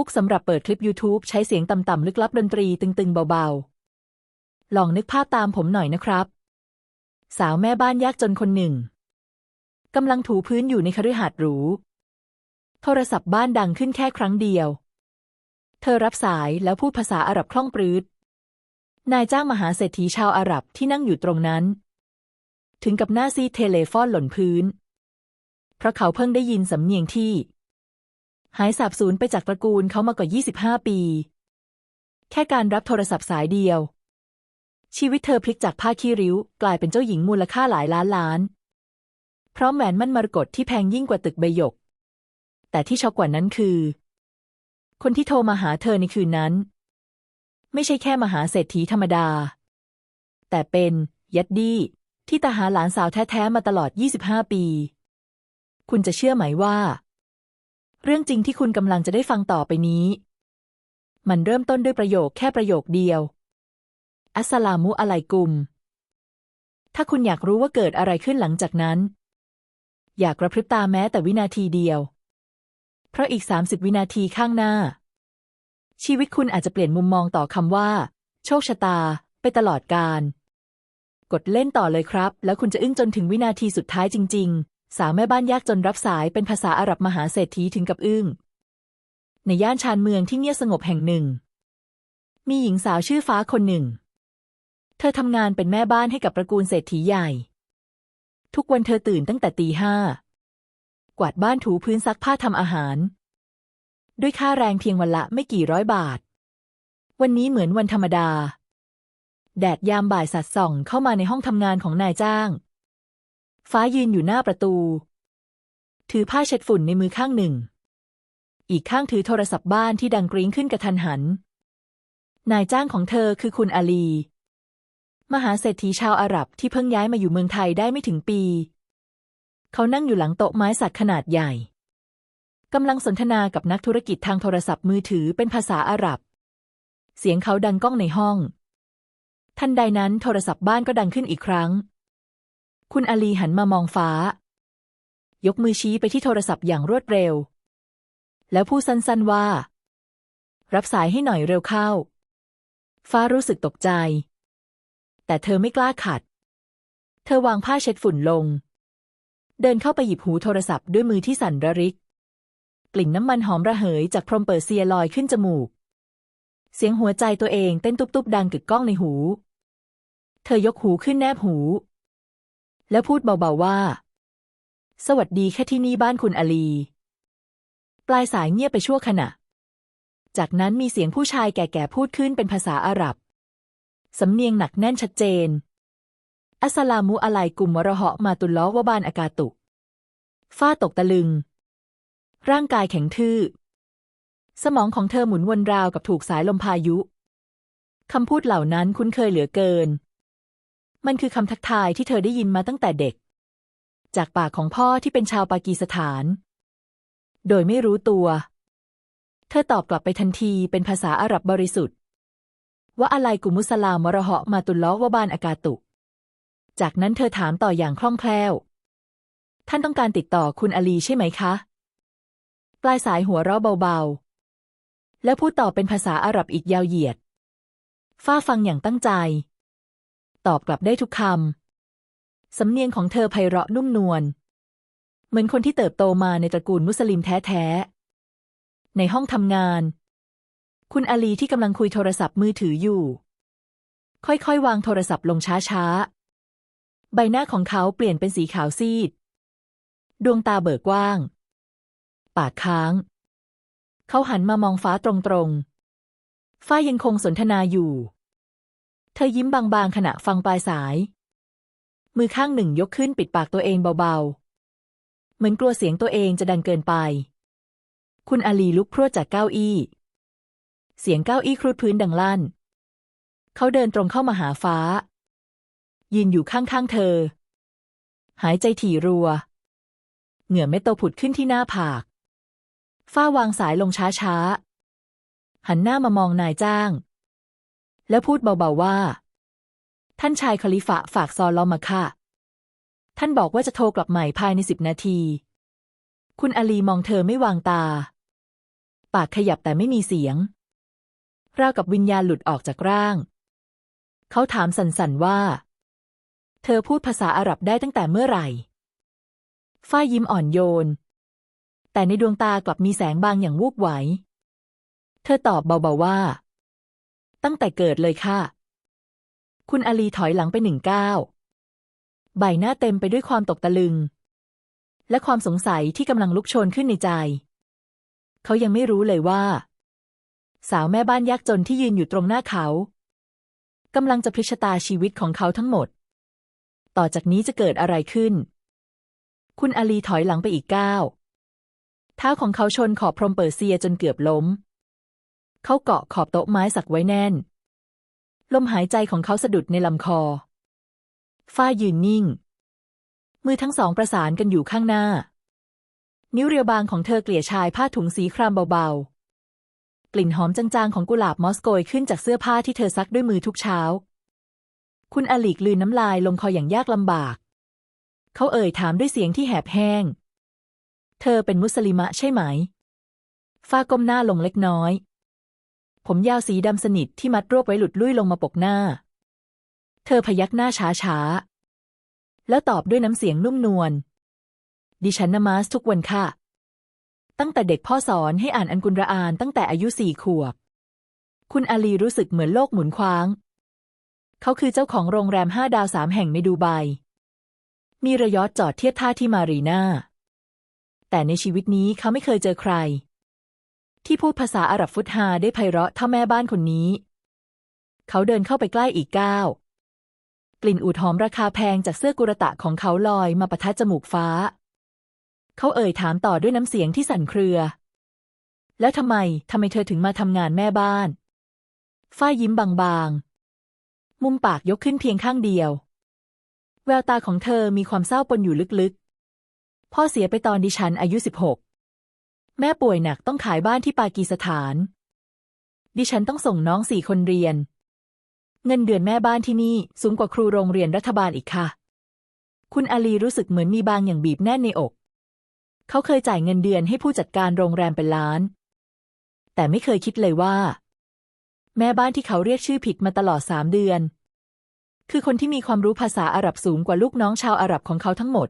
ฮุกสำหรับเปิดคลิป YouTube ใช้เสียงต่ำๆลึกลับดนตรีตึงๆเบาๆ ลองนึกภาพตามผมหน่อยนะครับ สาวแม่บ้านยากจนคนหนึ่งกำลังถูพื้นอยู่ในคฤหาสน์หรู โทรศัพท์บ้านดังขึ้นแค่ครั้งเดียว เธอรับสายแล้วพูดภาษาอาหรับคล่องปรืดนายจ้างมหาเศรษฐีชาวอาหรับที่นั่งอยู่ตรงนั้น ถึงกับหน้าซีเทเลฟอนหล่นพื้น เพราะเขาเพิ่งได้ยินสำเนียงที่ หายสาบสูญไปจากตระกูลเขามากว่า 25 ปี แค่การรับโทรศัพท์สายเดียว ชีวิตเธอพลิกจากผ้าขี้ริ้ว กลายเป็นเจ้าหญิงมูลค่าหลายล้านล้านพร้อมแหวนมั่นมรกตที่แพงยิ่งกว่าตึกใบหยก แต่ที่ช็อกกว่านั้นคือ คนที่โทรมาหาเธอในคืนนั้น ไม่ใช่แค่มหาเศรษฐีธรรมดา แต่เป็นยัดดี้ที่ตาหาหลานสาวแท้ ๆ มาตลอด 25 ปี คุณจะเชื่อไหมว่า เรื่องจริงที่คุณกำลังจะได้ฟังต่อไปนี้ มันเริ่มต้นด้วยประโยคแค่ประโยคเดียว อัสสลามุอะลัยกุม ถ้าคุณอยากรู้ว่าเกิดอะไรขึ้นหลังจากนั้น อยากกระพริบตาแม้แต่วินาทีเดียว เพราะอีก 30 วินาทีข้างหน้า ชีวิตคุณอาจจะเปลี่ยนมุมมองต่อคำว่า โชคชะตา ไปตลอดกาลกดเล่นต่อเลยครับ แล้วคุณจะอึ้งจนถึงวินาทีสุดท้ายจริง ๆ สาวแม่บ้านยากจนรับสายเป็นภาษาอาหรับมหาเศรษฐีถึงกับอึ้ง ในย่านชานเมืองที่เงียบสงบแห่งหนึ่ง มีหญิงสาวชื่อฟ้าคนหนึ่ง เธอทำงานเป็นแม่บ้านให้กับตระกูลเศรษฐีใหญ่ ทุกวันเธอตื่นตั้งแต่ตีห้ากวาดบ้านถูพื้นซักผ้าทำอาหาร ด้วยค่าแรงเพียงวันละไม่กี่ร้อยบาท วันนี้เหมือนวันธรรมดา แดดยามบ่ายสัดส่องเข้ามาในห้องทำงานของนายจ้าง ฟ้ายืนอยู่หน้าประตู ถือผ้าเช็ดฝุ่นในมือข้างหนึ่ง อีกข้างถือโทรศัพท์บ้านที่ดังกริ้งขึ้นกระทันหัน นายจ้างของเธอคือคุณอาลี มหาเศรษฐีชาวอาหรับที่เพิ่งย้ายมาอยู่เมืองไทยได้ไม่ถึงปี เขานั่งอยู่หลังโต๊ะไม้สักขนาดใหญ่กำลังสนทนากับนักธุรกิจทางโทรศัพท์มือถือเป็นภาษาอาหรับ เสียงเขาดังก้องในห้อง ทันใดนั้นโทรศัพท์บ้านก็ดังขึ้นอีกครั้ง คุณอาลีหันมามองฟ้า ยกมือชี้ไปที่โทรศัพท์อย่างรวดเร็ว แล้วพูดสั้นๆว่า รับสายให้หน่อยเร็วเข้า ฟ้ารู้สึกตกใจ แต่เธอไม่กล้าขัด เธอวางผ้าเช็ดฝุ่นลง เดินเข้าไปหยิบหูโทรศัพท์ด้วยมือที่สั่นระริก กลิ่นน้ำมันหอมระเหยจากพรมเปอร์เซียลอยขึ้นจมูก เสียงหัวใจตัวเองเต้นตุบๆดังกึกก้องในหู เธอยกหูขึ้นแนบหู แล้วพูดเบาๆว่า สวัสดีแค่ที่นี่บ้านคุณอาลี ปลายสายเงียบไปชั่วขณะ จากนั้นมีเสียงผู้ชายแก่ๆพูดขึ้นเป็นภาษาอาหรับ สำเนียงหนักแน่นชัดเจน อัสลามุอะไลกุมวะราะห์มาตุลลอวะบานอากาตุ ฝ้าตกตะลึง ร่างกายแข็งทื่อ สมองของเธอหมุนวนราวกับถูกสายลมพายุ คำพูดเหล่านั้นคุ้นเคยเหลือเกิน มันคือคำทักทายที่เธอได้ยินมาตั้งแต่เด็ก จากปากของพ่อที่เป็นชาวปากีสถาน โดยไม่รู้ตัว เธอตอบกลับไปทันทีเป็นภาษาอาหรับบริสุทธิ์ ว่าอะไรกุมุสลามวะเราะห์มาตุลลอฮ์วะบานอากาตุ จากนั้นเธอถามต่ออย่างคล่องแคล่ว ท่านต้องการติดต่อคุณอาลีใช่ไหมคะ ปลายสายหัวเราะเบาๆ แล้วพูดต่อเป็นภาษาอาหรับอีกยาวเหยียด ฟ้าฟังอย่างตั้งใจ ตอบกลับได้ทุกคำ สำเนียงของเธอไพเราะนุ่มนวล เหมือนคนที่เติบโตมาในตระกูลมุสลิมแท้ๆ ในห้องทำงาน คุณอาลีที่กำลังคุยโทรศัพท์มือถืออยู่ ค่อยๆ วางโทรศัพท์ลงช้าๆ ใบหน้าของเขาเปลี่ยนเป็นสีขาวซีด ดวงตาเบิกกว้าง ปากค้าง เขาหันมามองฟ้าตรงๆ ฟ้ายังคงสนทนาอยู่ เธอยิ้มบางๆ ขณะฟังปลายสาย มือข้างหนึ่งยกขึ้นปิดปากตัวเองเบาๆ เหมือนกลัวเสียงตัวเองจะดังเกินไป คุณอาลีลุกพรวดจากเก้าอี้ เสียงเก้าอี้ครุดพื้นดังลั่น เขาเดินตรงเข้ามาหาฟ้า ยืนอยู่ข้างๆเธอ หายใจถี่รัว เหงื่อเม็ดโตผุดขึ้นที่หน้าผาก ฟ้าวางสายลงช้าๆ หันหน้ามามองนายจ้าง แล้วพูดเบาๆว่า ท่านชายคลิฟะฝากซอลอมาค่ะ ท่านบอกว่าจะโทรกลับใหม่ภายในสิบนาที คุณอาลีมองเธอไม่วางตา ปากขยับแต่ไม่มีเสียง ราวกับวิญญาณหลุดออกจากร่าง เขาถามสันๆว่า เธอพูดภาษาอาหรับได้ตั้งแต่เมื่อไหร่ ฝ้ายยิ้มอ่อนโยน แต่ในดวงตากลับมีแสงบางอย่างวูบไหว เธอตอบเบาๆว่า ตั้งแต่เกิดเลยค่ะ คุณอาลีถอยหลังไปหนึ่งก้าว ใบหน้าเต็มไปด้วยความตกตะลึง และความสงสัยที่กำลังลุกโชนขึ้นในใจ เขายังไม่รู้เลยว่า สาวแม่บ้านยากจนที่ยืนอยู่ตรงหน้าเขากำลังจะพลิชะตาชีวิตของเขาทั้งหมด ต่อจากนี้จะเกิดอะไรขึ้น คุณอาลีถอยหลังไปอีกก้าว เท้าของเขาชนขอบพรมเปอร์เซียจนเกือบล้ม เขาเกาะขอบโต๊ะไม้สักไว้แน่น ลมหายใจของเขาสะดุดในลำคอ ฝ้ายยืนนิ่ง มือทั้งสองประสานกันอยู่ข้างหน้า นิ้วเรียวบางของเธอเกลี่ยชายผ้าถุงสีครามเบาๆ กลิ่นหอมจางๆของกุหลาบมอสโกยขึ้นจากเสื้อผ้าที่เธอซักด้วยมือทุกเช้า คุณอลิกลืนน้ำลายลงคออย่างยากลำบาก เขาเอ่ยถามด้วยเสียงที่แหบแห้ง เธอเป็นมุสลิมะใช่ไหมฝ้าก้มหน้าลงเล็กน้อย ผมยาวสีดำสนิทที่มัดรวบไว้หลุดลุ่ยลงมาปกหน้า เธอพยักหน้าช้าๆ แล้วตอบด้วยน้ำเสียงนุ่มนวล ดิฉันนมาสทุกวันค่ะ ตั้งแต่เด็กพ่อสอนให้อ่านอันกุรอานตั้งแต่อายุสี่ขวบ คุณอาลีรู้สึกเหมือนโลกหมุนคว้าง เขาคือเจ้าของโรงแรมห้าดาวสามแห่งในดูไบ มีระยอดจอดเทียบท่าที่มารีนาแต่ในชีวิตนี้เขาไม่เคยเจอใคร ที่พูดภาษาอาหรับฟุตฮาได้ไพเราะเท่าแม่บ้านคนนี้ เขาเดินเข้าไปใกล้อีกก้าวกลิ่นอูดหอมราคาแพงจากเสื้อกุรตะของเขาลอยมาปะทะจมูกฟ้า เขาเอ่ยถามต่อด้วยน้ำเสียงที่สั่นเครือ แล้วทำไมทำไมเธอถึงมาทำงานแม่บ้าน ฝ้ายยิ้มบางๆ มุมปากยกขึ้นเพียงข้างเดียว แววตาของเธอมีความเศร้าปนอยู่ลึกๆ พ่อเสียไปตอนดิฉันอายุสิบหก แม่ป่วยหนักต้องขายบ้านที่ปากีสถาน ดิฉันต้องส่งน้องสี่คนเรียน เงินเดือนแม่บ้านที่นี่สูงกว่าครูโรงเรียนรัฐบาลอีกค่ะ คุณอาลีรู้สึกเหมือนมีบางอย่างบีบแน่นในอก เขาเคยจ่ายเงินเดือนให้ผู้จัดการโรงแรมเป็นล้าน แต่ไม่เคยคิดเลยว่า แม่บ้านที่เขาเรียกชื่อผิดมาตลอดสามเดือน คือคนที่มีความรู้ภาษาอาหรับสูงกว่าลูกน้องชาวอาหรับของเขาทั้งหมด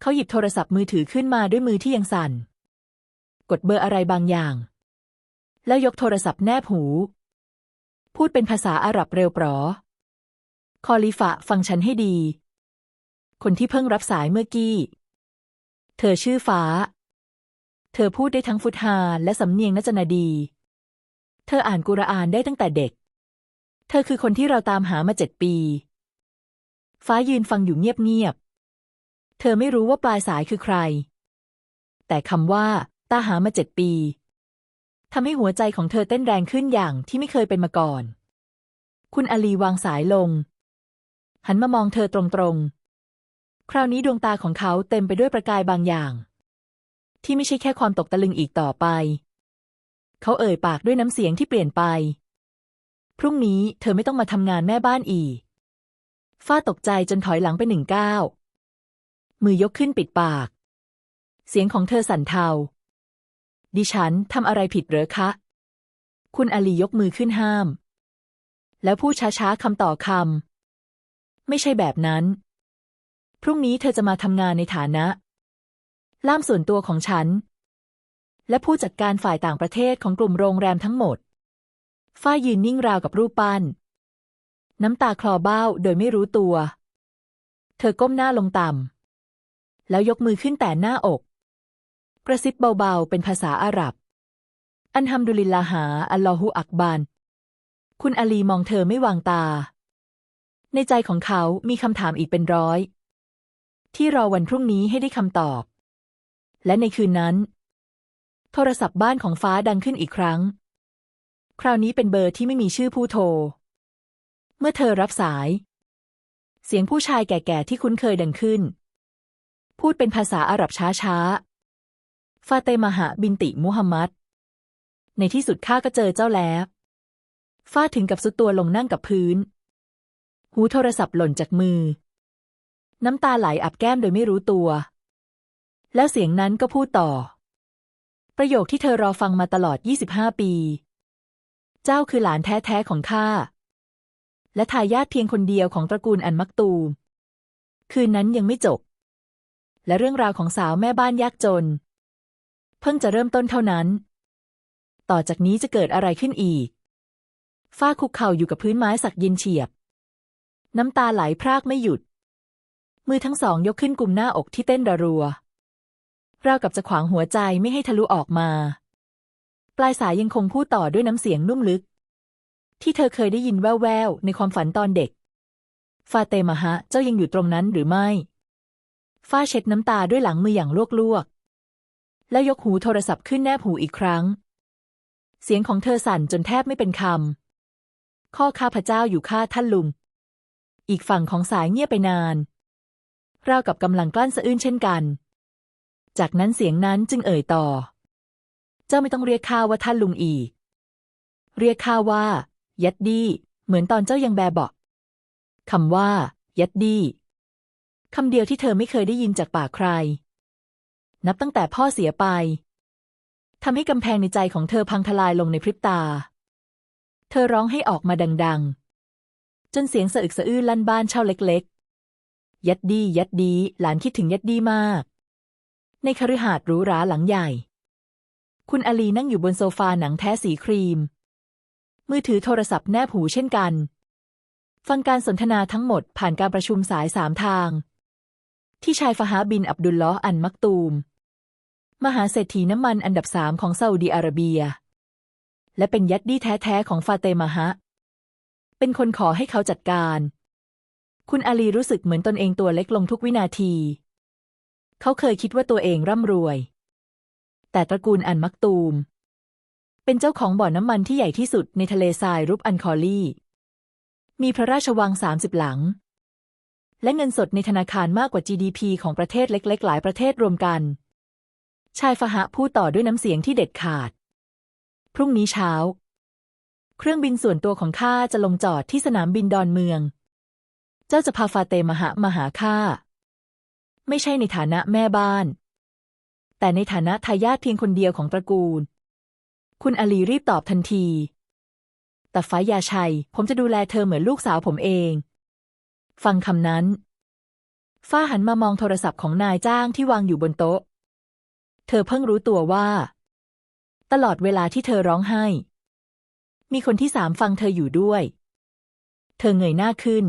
เขาหยิบโทรศัพท์มือถือขึ้นมาด้วยมือที่ยังสั่น กดเบอร์อะไรบางอย่าง แล้วยกโทรศัพท์แนบหู พูดเป็นภาษาอาหรับเร็วปรอ คอลิฟะฟังฉันให้ดี คนที่เพิ่งรับสายเมื่อกี้ เธอชื่อฟ้า เธอพูดได้ทั้งฟุตฮาและสำเนียงนัจนาดี เธออ่านกุรอานได้ตั้งแต่เด็ก เธอคือคนที่เราตามหามาเจ็ดปี ฟ้ายืนฟังอยู่เงียบๆเธอไม่รู้ว่าปลายสายคือใคร แต่คำว่า ตาหามาเจ็ดปีทำให้หัวใจของเธอเต้นแรงขึ้นอย่างที่ไม่เคยเป็นมาก่อน คุณอาลีวางสายลง หันมามองเธอตรงๆ คราวนี้ดวงตาของเขาเต็มไปด้วยประกายบางอย่าง ที่ไม่ใช่แค่ความตกตะลึงอีกต่อไป เขาเอ่ยปากด้วยน้ำเสียงที่เปลี่ยนไป พรุ่งนี้เธอไม่ต้องมาทำงานแม่บ้านอีก ฟ้าตกใจจนถอยหลังไปหนึ่งก้าว มือยกขึ้นปิดปาก เสียงของเธอสั่นเทา ดิฉันทำอะไรผิดเหรอคะ คุณอาลียกมือขึ้นห้าม แล้วพูดช้าๆคำต่อคำ ไม่ใช่แบบนั้น พรุ่งนี้เธอจะมาทำงานในฐานะ ล่ามส่วนตัวของฉัน และผู้จัดการฝ่ายต่างประเทศของกลุ่มโรงแรมทั้งหมด ฝ้ายยืนนิ่งราวกับรูปปั้น น้ำตาคลอเบ้าโดยไม่รู้ตัว เธอก้มหน้าลงต่ำแล้วยกมือขึ้นแต่หน้าอก กระซิบเบาๆ เป็นภาษาอาหรับ อันฮัมดุลิลลาหา อัลลอฮุอักบาน คุณอาลีมองเธอไม่วางตา ในใจของเขามีคำถามอีกเป็นร้อย ที่รอวันพรุ่งนี้ให้ได้คำตอบ และในคืนนั้น โทรศัพท์บ้านของฟ้าดังขึ้นอีกครั้ง คราวนี้เป็นเบอร์ที่ไม่มีชื่อผู้โทร เมื่อเธอรับสาย เสียงผู้ชายแก่ๆที่คุ้นเคยดังขึ้น พูดเป็นภาษาอาหรับช้าๆ ฟาเตมาหะบินติมุฮัมมัด ในที่สุดข้าก็เจอเจ้าแล้วฟาถึงกับสุดตัวลงนั่งกับพื้น หูโทรศัพท์หล่นจากมือ น้ำตาไหลอับแก้มโดยไม่รู้ตัว แล้วเสียงนั้นก็พูดต่อ ประโยคที่เธอรอฟังมาตลอด 25 ปี เจ้าคือหลานแท้ๆของข้า และทายาทเพียงคนเดียวของตระกูลอันมักตูม คืนนั้นยังไม่จบ และเรื่องราวของสาวแม่บ้านยากจน เพิ่งจะเริ่มต้นเท่านั้น ต่อจากนี้จะเกิดอะไรขึ้นอีก ฝ้าคุกเข่าอยู่กับพื้นไม้สักเย็นเฉียบ น้ำตาไหลพรากไม่หยุด มือทั้งสองยกขึ้นกุมหน้าอกที่เต้นระรัวราวกับจะขวางหัวใจไม่ให้ทะลุออกมา ปลายสายยังคงพูดต่อด้วยน้ำเสียงนุ่มลึก ที่เธอเคยได้ยินแว่วๆในความฝันตอนเด็ก ฟาเตมะฮะ เจ้ายังอยู่ตรงนั้นหรือไม่ฝ้าเช็ดน้ำตาด้วยหลังมืออย่างลวกๆ แล้วยกหูโทรศัพท์ขึ้นแนบหูอีกครั้ง เสียงของเธอสั่นจนแทบไม่เป็นคำ ข้อข้าพเจ้าอยู่ข้าท่านลุง อีกฝั่งของสายเงียบไปนาน ราวกับกำลังกลั้นสะอื้นเช่นกัน จากนั้นเสียงนั้นจึงเอ่ยต่อ เจ้าไม่ต้องเรียกข้าว่าท่านลุงอี เรียกข้าว่า ยัดดี้ เหมือนตอนเจ้ายังแบบเบาะคำว่า ยัดดี้คำเดียวที่เธอไม่เคยได้ยินจากปากใคร นับตั้งแต่พ่อเสียไปทำให้กำแพงในใจของเธอพังทลายลงในพริบตา เธอร้องให้ออกมาดัง ๆ จนเสียงสะอึกสะอื้นลั่นบ้านเช่าเล็ก ๆ ยัดดี ยัดดี หลานคิดถึงยัดดีมาก ในคฤหาสน์หรูหราหลังใหญ่ คุณอาลีนั่งอยู่บนโซฟาหนังแท้สีครีม มือถือโทรศัพท์แนบหูเช่นกัน ฟังการสนทนาทั้งหมดผ่านการประชุมสายสามทาง ที่ชายฟาฮาบินอับดุลลออันมักตูม มหาเศรษฐีน้ำมันอันดับสามของซาอุดีอาระเบีย และเป็นยัดดี้แท้ๆของฟาเตมาฮะ เป็นคนขอให้เขาจัดการ คุณอาลีรู้สึกเหมือนตนเองตัวเล็กลงทุกวินาที เขาเคยคิดว่าตัวเองร่ำรวย แต่ตระกูลอันมักตูม เป็นเจ้าของบ่อน้ำมันที่ใหญ่ที่สุดในทะเลทรายรูปอันคอลี่ มีพระราชวังสามสิบหลัง และเงินสดในธนาคารมากกว่า GDP ของประเทศเล็ก ๆ หลายประเทศรวมกัน ชายฟหะพูดต่อด้วยน้ำเสียงที่เด็ดขาด พรุ่งนี้เช้า เครื่องบินส่วนตัวของข้าจะลงจอดที่สนามบินดอนเมือง เจ้าจะพาฟาเตมหะมาหาข้า ไม่ใช่ในฐานะแม่บ้าน แต่ในฐานะทายาทเพียงคนเดียวของตระกูล คุณอลีรีบตอบทันที แต่ฟ้ายาชัย ผมจะดูแลเธอเหมือนลูกสาวผมเอง ฟังคำนั้น ฟ้าหันมามองโทรศัพท์ของนายจ้างที่วางอยู่บนโต๊ะ เธอเพิ่งรู้ตัวว่า ตลอดเวลาที่เธอร้องไห้ มีคนที่สามฟังเธออยู่ด้วย เธอเงยหน้าขึ้น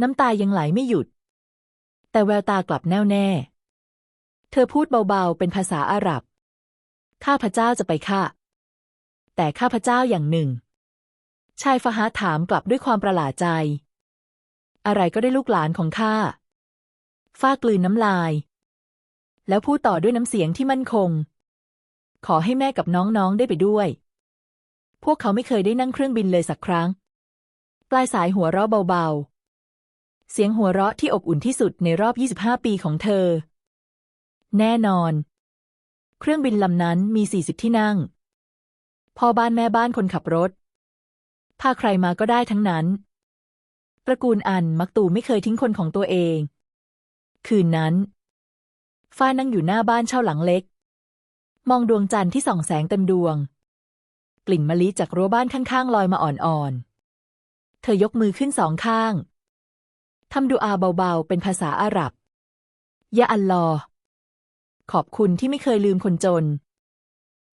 น้ำตายังไหลไม่หยุด แต่แววตากลับแน่วแน่ เธอพูดเบาๆ เป็นภาษาอาหรับ ข้าพเจ้าจะไปฆ่าแต่ข้าพเจ้าอย่างหนึ่ง ชายฟาฮาถามกลับด้วยความประหลาดใจ อะไรก็ได้ลูกหลานของข้าฟ้ากลืนน้ำลาย แล้วพูดต่อด้วยน้ำเสียงที่มั่นคง ขอให้แม่กับน้องๆได้ไปด้วย พวกเขาไม่เคยได้นั่งเครื่องบินเลยสักครั้ง ปลายสายหัวเราะเบาๆ เสียงหัวเราะที่อบอุ่นที่สุดในรอบ 25 ปีของเธอ แน่นอน เครื่องบินลำนั้นมี 40 ที่นั่ง พ่อบ้านแม่บ้านคนขับรถ พาใครมาก็ได้ทั้งนั้น ตระกูลอันมักตูไม่เคยทิ้งคนของตัวเอง คืนนั้น ฟ้านั่งอยู่หน้าบ้านเช่าหลังเล็ก มองดวงจันทร์ที่ส่องแสงเต็มดวง กลิ่นมะลิจากรั้วบ้านข้างๆลอยมาอ่อนๆ เธอยกมือขึ้นสองข้างทำดูอาเบาๆ เป็นภาษาอาหรับ ยะอัลลอฮ์ขอบคุณที่ไม่เคยลืมคนจน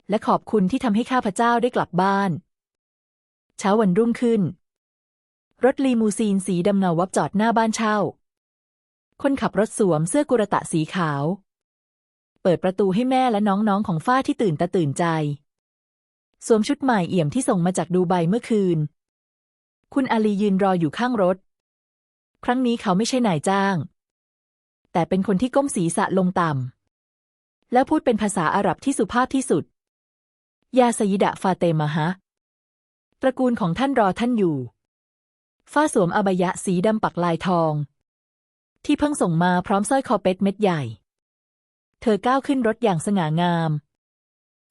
และขอบคุณที่ทำให้ข้าพเจ้าได้กลับบ้าน เช้าวันรุ่งขึ้น รถลีมูซีนสีดำเงาวับจอดหน้าบ้านเช่า คนขับรถสวมเสื้อกุรตะสีขาว เปิดประตูให้แม่และน้องๆของฝ้าที่ตื่นตาตื่นใจ สวมชุดใหม่เอี่ยมที่ส่งมาจากดูไบเมื่อคืน คุณอาลียืนรออยู่ข้างรถ ครั้งนี้เขาไม่ใช่นายจ้าง แต่เป็นคนที่ก้มศีรษะลงต่ำแล้วพูดเป็นภาษาอาหรับที่สุภาพที่สุด ยาสยิดะฟาเตมะฮะ ตระกูลของท่านรอท่านอยู่ ฝ้าสวมอบายะสีดำปักลายทอง ที่เพิ่งส่งมาพร้อมสร้อยคอเป็ดเม็ดใหญ่ เธอก้าวขึ้นรถอย่างสง่างาม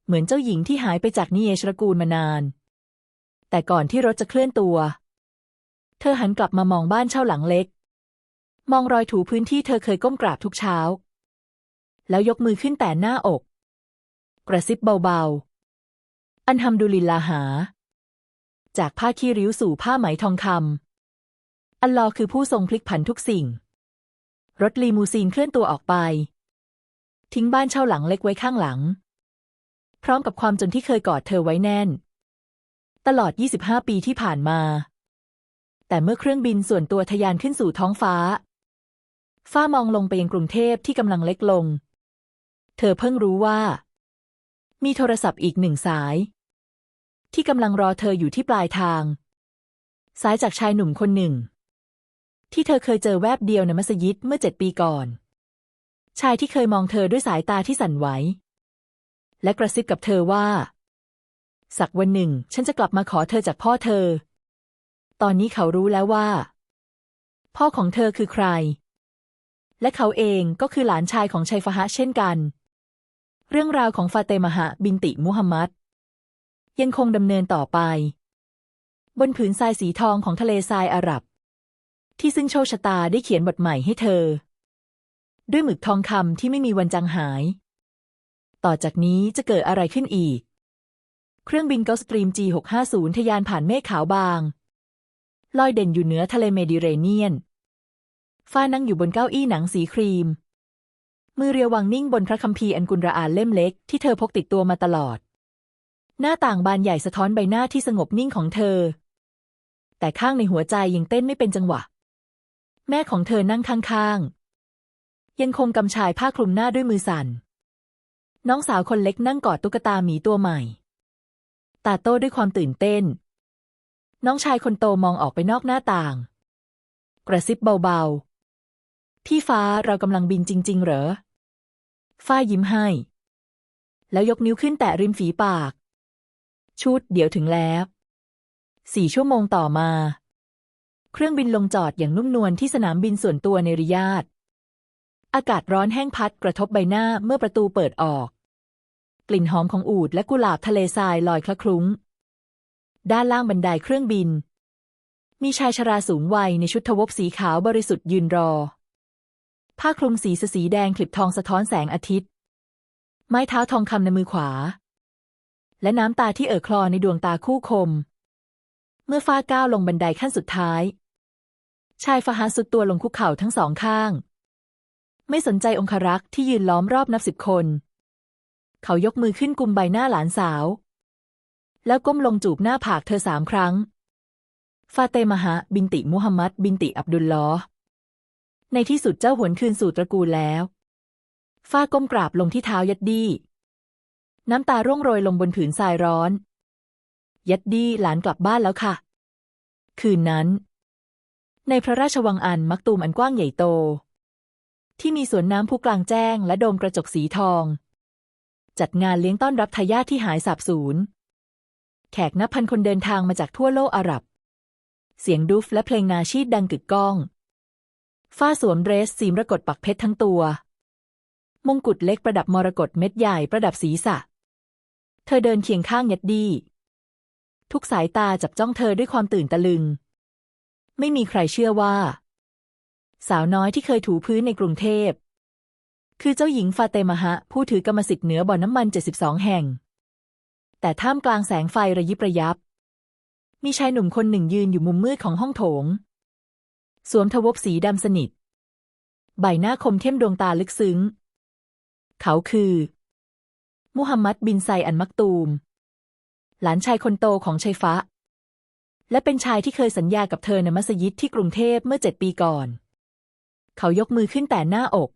เหมือนเจ้าหญิงที่หายไปจากนิเยชรกูลมานาน แต่ก่อนที่รถจะเคลื่อนตัว เธอหันกลับมามองบ้านเช่าหลังเล็ก มองรอยถูพื้นที่เธอเคยก้มกราบทุกเช้า แล้วยกมือขึ้นแต่หน้าอก กระซิบเบาๆ อันฮัมดุลิลลาหา จากผ้าขี้ริ้วสู่ผ้าไหมทองคำอัลลอฮ์คือผู้ทรงพลิกผันทุกสิ่งรถลีมูซีนเคลื่อนตัวออกไป ทิ้งบ้านเช่าหลังเล็กไว้ข้างหลัง พร้อมกับความจนที่เคยกอดเธอไว้แน่น ตลอด 25 ปีที่ผ่านมา แต่เมื่อเครื่องบินส่วนตัวทะยานขึ้นสู่ท้องฟ้า ฟ้ามองลงไปยังกรุงเทพที่กำลังเล็กลง เธอเพิ่งรู้ว่า มีโทรศัพท์อีกหนึ่งสาย ที่กำลังรอเธออยู่ที่ปลายทาง สายจากชายหนุ่มคนหนึ่ง ที่เธอเคยเจอแวบเดียวในมัสยิดเมื่อเจ็ดปีก่อน ชายที่เคยมองเธอด้วยสายตาที่สั่นไหว และกระซิบกับเธอว่า สักวันหนึ่ง ฉันจะกลับมาขอเธอจากพ่อเธอ ตอนนี้เขารู้แล้วว่า พ่อของเธอคือใคร และเขาเองก็คือหลานชายของชัยฟะฮะเช่นกัน เรื่องราวของฟาเตมะฮะบินติมุฮัมมัดยังคงดำเนินต่อไป บนผืนทรายสีทองของทะเลทรายอาหรับ ที่ซึ่งโชคชะตาได้เขียนบทใหม่ให้เธอ ด้วยหมึกทองคำที่ไม่มีวันจางหาย ต่อจากนี้จะเกิดอะไรขึ้นอีก เครื่องบินกอสตรีม G650 ทะยานผ่านเมฆขาวบาง ลอยเด่นอยู่เหนือทะเลเมดิเรเนียน ฟ้านั่งอยู่บนเก้าอี้หนังสีครีม มือเรียววางนิ่งบนพระคัมภีร์อันกุลระอานเล่มเล็กที่เธอพกติดตัวมาตลอด หน้าต่างบานใหญ่สะท้อนใบหน้าที่สงบนิ่งของเธอ แต่ข้างในหัวใจยังเต้นไม่เป็นจังหวะ แม่ของเธอนั่งข้างๆ ยังคงกำชายผ้าคลุมหน้าด้วยมือสั่น น้องสาวคนเล็กนั่งกอดตุ๊กตาหมีตัวใหม่ ตาโต้ด้วยความตื่นเต้น น้องชายคนโตมองออกไปนอกหน้าต่าง กระซิบเบาๆ พี่ฟ้าเรากำลังบินจริง ๆ เหรอ ฝ้ายิ้มให้ แล้วยกนิ้วขึ้นแตะริมฝีปาก ชุดเดี๋ยวถึงแล้วสี่ชั่วโมงต่อมา เครื่องบินลงจอดอย่างนุ่มนวลที่สนามบินส่วนตัวในริยาด อากาศร้อนแห้งพัดกระทบใบหน้าเมื่อประตูเปิดออก กลิ่นหอมของอูฐและกุหลาบทะเลทรายลอยคละคลุ้ง ด้านล่างบันไดเครื่องบิน มีชายชราสูงวัยในชุดทวบสีขาวบริสุทธิ์ยืนรอ ผ้าคลุมสีสีแดงคลิปทองสะท้อนแสงอาทิตย์ ไม้เท้าทองคำในมือขวา และน้ำตาที่เอ่อคลอในดวงตาคู่คม เมื่อฟ้าก้าวลงบันไดขั้นสุดท้าย ชายฟาฮาสุดตัวลงคุกเข่าทั้งสองข้าง ไม่สนใจองครักษ์ที่ยืนล้อมรอบนับสิบคน เขายกมือขึ้นกุมใบหน้าหลานสาว แล้วก้มลงจูบหน้าผากเธอสามครั้ง ฟาเตมะฮะบินติมุฮัมมัดบินติอับดุลลอฮ์ในที่สุดเจ้าหวนคืนสู่ตระกูลแล้วฟาก้มกราบลงที่เท้ายัดดี้ น้ำตาร่วงโรยลงบนผืนทรายร้อน ยัดดี้หลานกลับบ้านแล้วค่ะ คืนนั้น ในพระราชวังอันมักตูมอันกว้างใหญ่โต ที่มีสวนน้ำผู้กลางแจ้งและโดมกระจกสีทอง จัดงานเลี้ยงต้อนรับทายาทที่หายสาบสูญ แขกนับพันคนเดินทางมาจากทั่วโลกอาหรับ เสียงดุฟและเพลงนาชีดดังกึกก้อง ฝ้าสวมเดรสสีมรกตปักเพชรทั้งตัว มงกุฎเล็กประดับมรกตเม็ดใหญ่ประดับศีรษะ เธอเดินเคียงข้างยัดดี้ ทุกสายตาจับจ้องเธอด้วยความตื่นตะลึง ไม่มีใครเชื่อว่า สาวน้อยที่เคยถูพื้นในกรุงเทพ คือเจ้าหญิงฟาเตมะฮะ ผู้ถือกรรมสิทธิ์เหนือบ่อน้ำมัน 72 แห่ง แต่ท่ามกลางแสงไฟระยิบระยับ มีชายหนุ่มคนหนึ่งยืนอยู่มุมมืดของห้องโถง สวมทวบสีดำสนิท ใบหน้าคมเข้มดวงตาลึกซึ้ง เขาคือ มุฮัมมัดบินไซอันมักตูม หลานชายคนโตของชัยฟะและเป็นชายที่เคยสัญญากับเธอในมัสยิดที่กรุงเทพเมื่อเจ็ดปีก่อน เขายกมือขึ้นแต่หน้าอก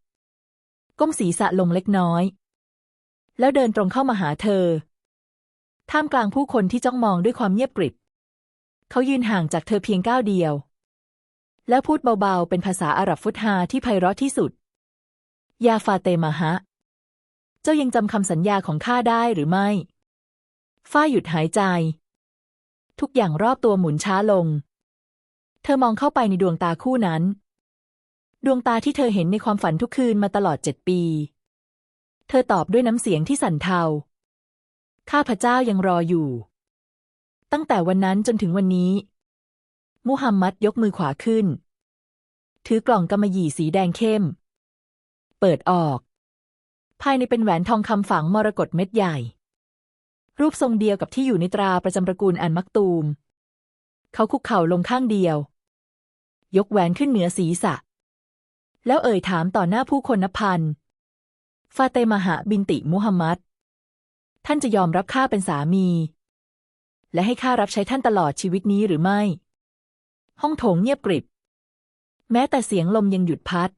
ก้มศีรษะลงเล็กน้อย แล้วเดินตรงเข้ามาหาเธอ ท่ามกลางผู้คนที่จ้องมองด้วยความเงียบกริบ เขายืนห่างจากเธอเพียงก้าวเดียว แล้วพูดเบาๆ เป็นภาษาอาหรับฟุตฮาที่ไพเราะที่สุด ยาฟาเตมาฮะ เจ้ายังจำคำสัญญาของข้าได้หรือไม่ ฝ้าหยุดหายใจ ทุกอย่างรอบตัวหมุนช้าลง เธอมองเข้าไปในดวงตาคู่นั้น ดวงตาที่เธอเห็นในความฝันทุกคืนมาตลอดเจ็ดปี เธอตอบด้วยน้ำเสียงที่สั่นเทา ข้าพเจ้ายังรออยู่ ตั้งแต่วันนั้นจนถึงวันนี้ มุฮัมมัดยกมือขวาขึ้น ถือกล่องกำมะหยี่สีแดงเข้ม เปิดออก ภายในเป็นแหวนทองคำฝังมรกตเม็ดใหญ่ รูปทรงเดียวกับที่อยู่ในตราประจำตระกูลอันมักตูม เขาคุกเข่าลงข้างเดียว ยกแหวนขึ้นเหนือศีรษะ แล้วเอ่ยถามต่อหน้าผู้คนนับพัน ฟาเตมหะบินติมุฮัมมัด ท่านจะยอมรับข้าเป็นสามี และให้ข้ารับใช้ท่านตลอดชีวิตนี้หรือไม่ ห้องโถงเงียบกริบ แม้แต่เสียงลมยังหยุดพัด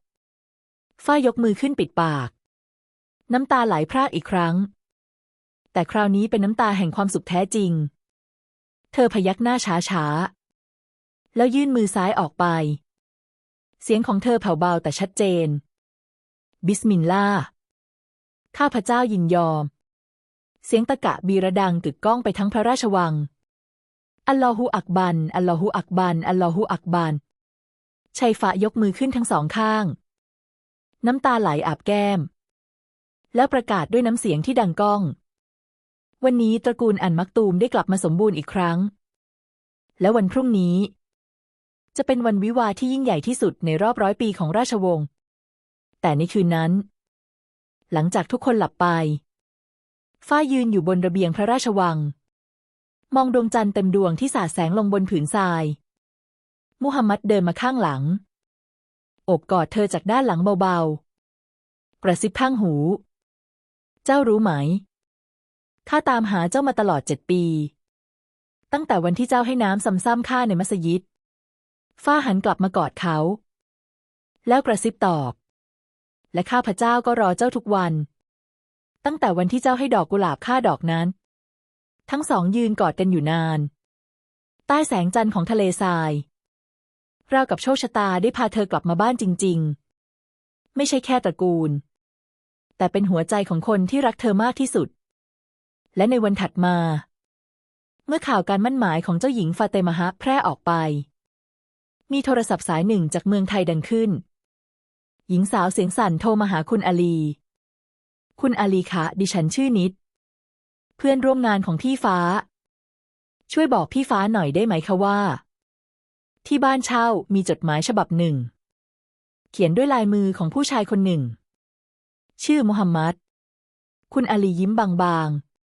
ฝ้ายยกมือขึ้นปิดปาก น้ำตาไหลพรากอีกครั้ง แต่คราวนี้เป็นน้ำตาแห่งความสุขแท้จริง เธอพยักหน้าช้าๆ แล้วยื่นมือซ้ายออกไป เสียงของเธอแผ่วเบาแต่ชัดเจน บิสมิลลาห์ข้าพเจ้ายินยอม เสียงตะกะบีระดังกึกก้องไปทั้งพระราชวัง อัลลอฮุอักบัน อัลลอฮุอักบัน อัลลอฮุอักบัน ชัยฟะยกมือขึ้นทั้งสองข้าง น้ำตาไหลอาบแก้ม แล้วประกาศด้วยน้ำเสียงที่ดังก้อง วันนี้ตระกูลอันมักตูมได้กลับมาสมบูรณ์อีกครั้ง และวันพรุ่งนี้ จะเป็นวันวิวาที่ยิ่งใหญ่ที่สุดในรอบร้อยปีของราชวงศ์ แต่ในคืนนั้น หลังจากทุกคนหลับไปฝ้ายืนอยู่บนระเบียงพระราชวัง มองดวงจันทร์เต็มดวงที่สาดแสงลงบนผืนทราย มุฮัมมัดเดินมาข้างหลัง อบกอดเธอจากด้านหลังเบาๆ กระซิบข้างหู เจ้ารู้ไหม ข้าตามหาเจ้ามาตลอดเจ็ดปี ตั้งแต่วันที่เจ้าให้น้ำซ้ำๆข้าในมัสยิด ฝ้าหันกลับมากอดเขา แล้วกระซิบตอบ และข้าพระเจ้าก็รอเจ้าทุกวัน ตั้งแต่วันที่เจ้าให้ดอกกุหลาบข้าดอกนั้น ทั้งสองยืนกอดกันอยู่นาน ใต้แสงจันทร์ของทะเลทรายราวกับโชคชะตาได้พาเธอกลับมาบ้านจริง ๆ ไม่ใช่แค่ตระกูล แต่เป็นหัวใจของคนที่รักเธอมากที่สุด และในวันถัดมา เมื่อข่าวการมั่นหมายของเจ้าหญิงฟาเตมาฮะแพร่ออกไป มีโทรศัพท์สายหนึ่งจากเมืองไทยดังขึ้น หญิงสาวเสียงสั่นโทรมาหาคุณอาลี คุณอาลีคะดิฉันชื่อนิด เพื่อนร่วมงานของพี่ฟ้า ช่วยบอกพี่ฟ้าหน่อยได้ไหมคะว่า ที่บ้านเช่ามีจดหมายฉบับหนึ่ง เขียนด้วยลายมือของผู้ชายคนหนึ่ง ชื่อมุฮัมมัด คุณอาลียิ้มบาง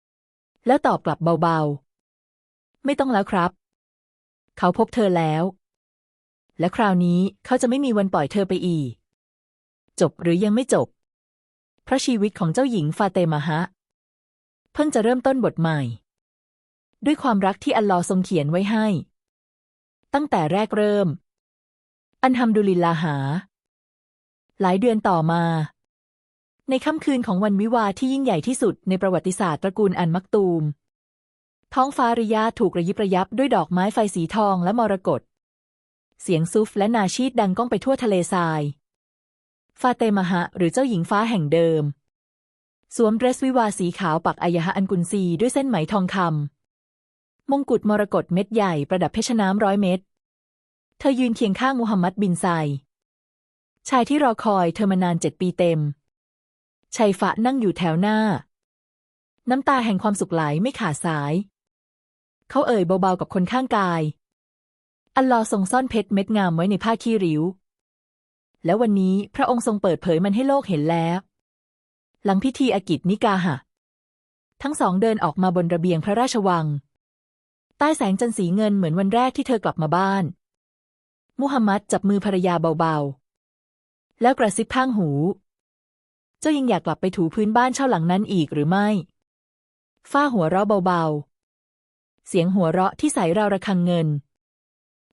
ๆ แล้วตอบกลับเบาๆ ไม่ต้องแล้วครับ เขาพบเธอแล้ว และคราวนี้เขาจะไม่มีวันปล่อยเธอไปอีก จบหรือยังไม่จบ เพราะชีวิตของเจ้าหญิงฟาเตมาฮะ เพิ่งจะเริ่มต้นบทใหม่ ด้วยความรักที่อัลลอฮ์ทรงเขียนไว้ให้ ตั้งแต่แรกเริ่ม อันฮัมดุลิลลาหา หลายเดือนต่อมา ในค่ำคืนของวันวิวาที่ยิ่งใหญ่ที่สุดในประวัติศาสตร์ตระกูลอันมักตูมท้องฟ้าริยาถูกระยิบระยับด้วยดอกไม้ไฟสีทองและมรกต เสียงซุฟและนาชีดดังก้องไปทั่วทะเลทราย ฟาเตมาฮะหรือเจ้าหญิงฟ้าแห่งเดิม สวมเดรสวิวาสีขาวปักอายะฮะอันกุนซีด้วยเส้นไหมทองคำมงกุฎมรกตเม็ดใหญ่ประดับเพชรน้ำร้อยเม็ด เธอยืนเคียงข้างมุฮัมมัดบินไซ ชายที่รอคอยเธอมานานเจ็ดปีเต็ม ชัยฟะนั่งอยู่แถวหน้า น้ำตาแห่งความสุขไหลไม่ขาดสาย เขาเอ่ยเบาๆกับคนข้างกาย อัลลอฮ์ทรงซ่อนเพชรเม็ดงามไว้ในผ้าขี้ริ้ว แล้ววันนี้พระองค์ทรงเปิดเผยมันให้โลกเห็นแล้ว หลังพิธีอากิจนิกาหะ ทั้งสองเดินออกมาบนระเบียงพระราชวัง ใต้แสงจันทร์สีเงินเหมือนวันแรกที่เธอกลับมาบ้าน มุฮัมมัดจับมือภรรยาเบาๆ แล้วกระซิบข้างหู เจ้ายังอยากกลับไปถูพื้นบ้านเช่าหลังนั้นอีกหรือไม่ ฝ้าหัวเราะเบาๆ เสียงหัวเราะที่ใสราวระฆังเงิน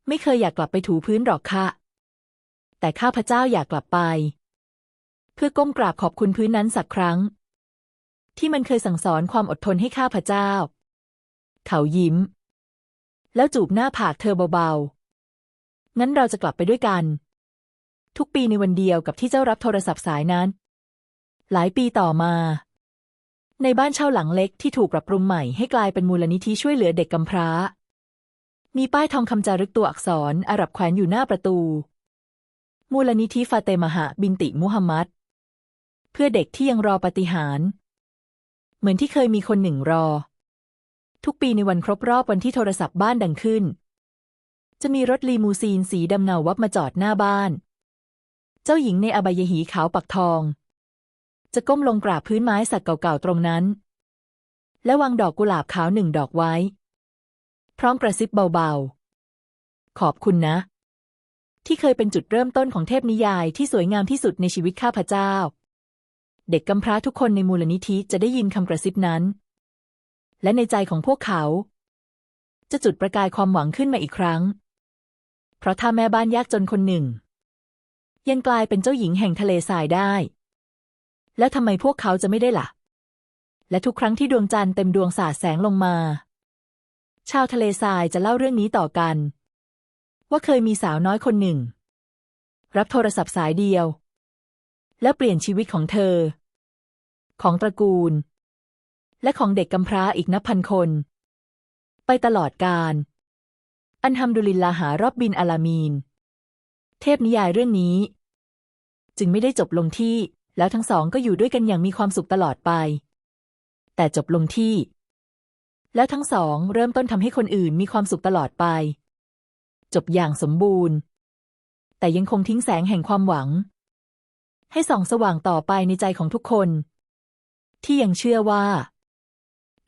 ไม่เคยอยากกลับไปถูพื้นหรอกค่ะ แต่ข้าพเจ้าอยากกลับไป เพื่อก้มกราบขอบคุณพื้นนั้นสักครั้ง ที่มันเคยสั่งสอนความอดทนให้ข้าพเจ้า เขายิ้ม แล้วจูบหน้าผากเธอเบาๆ งั้นเราจะกลับไปด้วยกัน ทุกปีในวันเดียวกับที่เจ้ารับโทรศัพท์สายนั้น หลายปีต่อมาในบ้านเช่าหลังเล็กที่ถูกปรับปรุงใหม่ให้กลายเป็นมูลนิธิช่วยเหลือเด็กกำพร้า มีป้ายทองคำจารึกตัวอักษรอาหรับแขวนอยู่หน้าประตู มูลนิธิฟาเตมหะบินติมุฮัมมัด เพื่อเด็กที่ยังรอปฏิหาร เหมือนที่เคยมีคนหนึ่งรอ ทุกปีในวันครบรอบวันที่โทรศัพท์บ้านดังขึ้น จะมีรถลีมูซีนสีดำเนาวับมาจอดหน้าบ้าน เจ้าหญิงในอบายหีขาวปักทอง จะก้มลงกราบพื้นไม้สักเก่าๆตรงนั้น และวางดอกกุหลาบขาวหนึ่งดอกไว้ พร้อมกระซิบเบาๆ ขอบคุณนะ ที่เคยเป็นจุดเริ่มต้นของเทพนิยายที่สวยงามที่สุดในชีวิตข้าพเจ้า เด็กกำพร้าทุกคนในมูลนิธิจะได้ยินคำกระซิบนั้น และในใจของพวกเขา จะจุดประกายความหวังขึ้นมาอีกครั้ง เพราะถ้าแม่บ้านยากจนคนหนึ่ง ยังกลายเป็นเจ้าหญิงแห่งทะเลทรายได้ แล้วทำไมพวกเขาจะไม่ได้ล่ะ และทุกครั้งที่ดวงจันทร์เต็มดวงสาดแสงลงมา ชาวทะเลทรายจะเล่าเรื่องนี้ต่อกัน ว่าเคยมีสาวน้อยคนหนึ่ง รับโทรศัพท์สายเดียว แล้วเปลี่ยนชีวิตของเธอ ของตระกูล และของเด็กกำพร้าอีกนับพันคน ไปตลอดกาลอันฮัมดุลิลลาหารอบบินอาลามีน เทพนิยายเรื่องนี้ จึงไม่ได้จบลงที่แล้วทั้งสองก็อยู่ด้วยกันอย่างมีความสุขตลอดไป แต่จบลงที่ แล้วทั้งสองเริ่มต้นทำให้คนอื่นมีความสุขตลอดไป จบอย่างสมบูรณ์ แต่ยังคงทิ้งแสงแห่งความหวัง ให้ส่องสว่างต่อไปในใจของทุกคน ที่ยังเชื่อว่า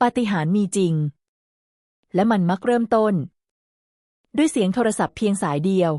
ปาฏิหาริย์มีจริง และมันมักเริ่มต้น ด้วยเสียงโทรศัพท์เพียงสายเดียว